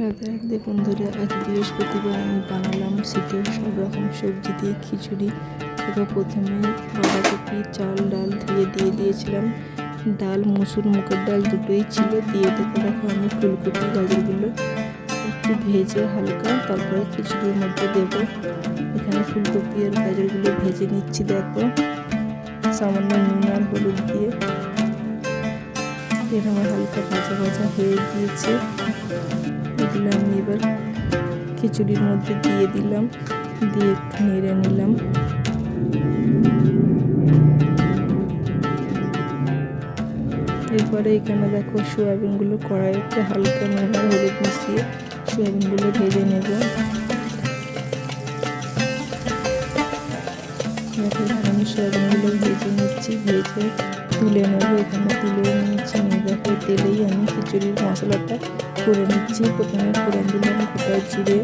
রাধে রাধে বন্ধুরা আজ বৃহস্পতিবার আমি বানালাম শীতের সব রকম সবজি দিয়ে খিচুড়ি। এবার প্রথমে বাঁধাকপি, চাল, ডাল ধুয়ে দিয়ে দিয়েছিলাম। ডাল, মুসুর, মুগের ডাল দুটোই ছিল। দিয়ে দেখে দেখো আমি ফুলকপি, গাজরগুলো একটু ভেজে হালকা তারপরে খিচুড়ির মধ্যে দেবো। এখানে ফুলকপি আর গাজরগুলো ভেজে নিচ্ছি দেখো। সামান্য নুন আর হলুদ দিয়ে। এরকম হালকা ভাজা ভাজা হয়ে গিয়েছে। আমি এবার খিচুড়ির মধ্যে দিয়ে দিলাম, দিয়ে নেড়ে নিলাম। এরপরে এখানে দেখো সোয়াবিনগুলো কড়াইতে হালকা আর হলুদ মিশিয়ে সোয়াবিনগুলো ভেজে নেব। আমি সোয়াবিনগুলো নিচ্ছি ভেজে তুলে নেব এখানে, তুলে নিচ্ছি, নিয়ে তেলেই আমি খিচুড়ির মশলাটা করে নিচ্ছি। প্রথমে ফোড়ন দিলাম গোটা জিরে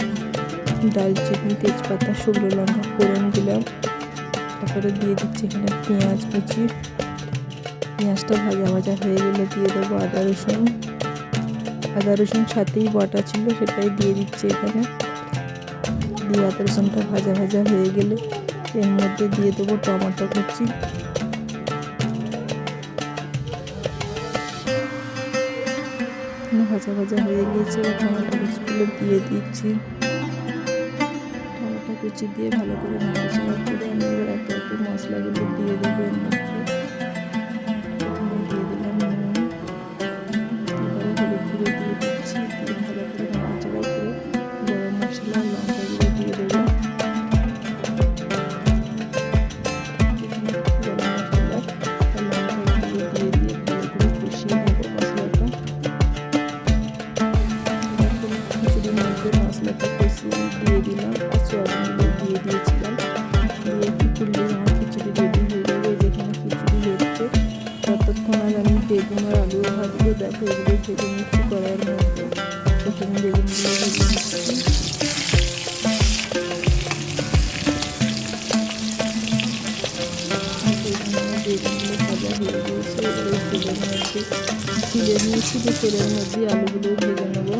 দালচিনি তেজপাতা, শুকনো লঙ্কা ফোড়ন দিলাম। তারপরে দিয়ে দিচ্ছি এখানে পেঁয়াজ কুচি। পেঁয়াজটা ভাজা ভাজা হয়ে গেলে দিয়ে দেবো আদা, রসুন। আদা, রসুন সাথেই বাটা ছিল, সেটাই দিয়ে দিচ্ছি এখানে। দিয়ে আদা, রসুনটা ভাজা ভাজা হয়ে গেলে এর মধ্যে দিয়ে দেবো টমেটো কুচি। ভাজা ভাজা হয়ে গিয়েছে টমেটো কুচিগুলো দিয়ে দিচ্ছি। টমেটো কুচি দিয়ে ভালো করে নাড়াচাড়া করে আমি এবার একে একে মশলাগুলো ততক্ষণ আর আমি বেগুন আর আলু ভাজবো দেখো এগুলো ভেজে নিচ্ছি কড়াইয়ের মধ্যে প্রথমে বেগুনগুলো ভেজে নিচ্ছি এখানে আমার বেগুনগুলো ভাজা হয়ে গিয়েছে এবারে তেলের মধ্যে তুলে নিয়েছি যে তেলের মধ্যে আলুগুলো ভেজে নেব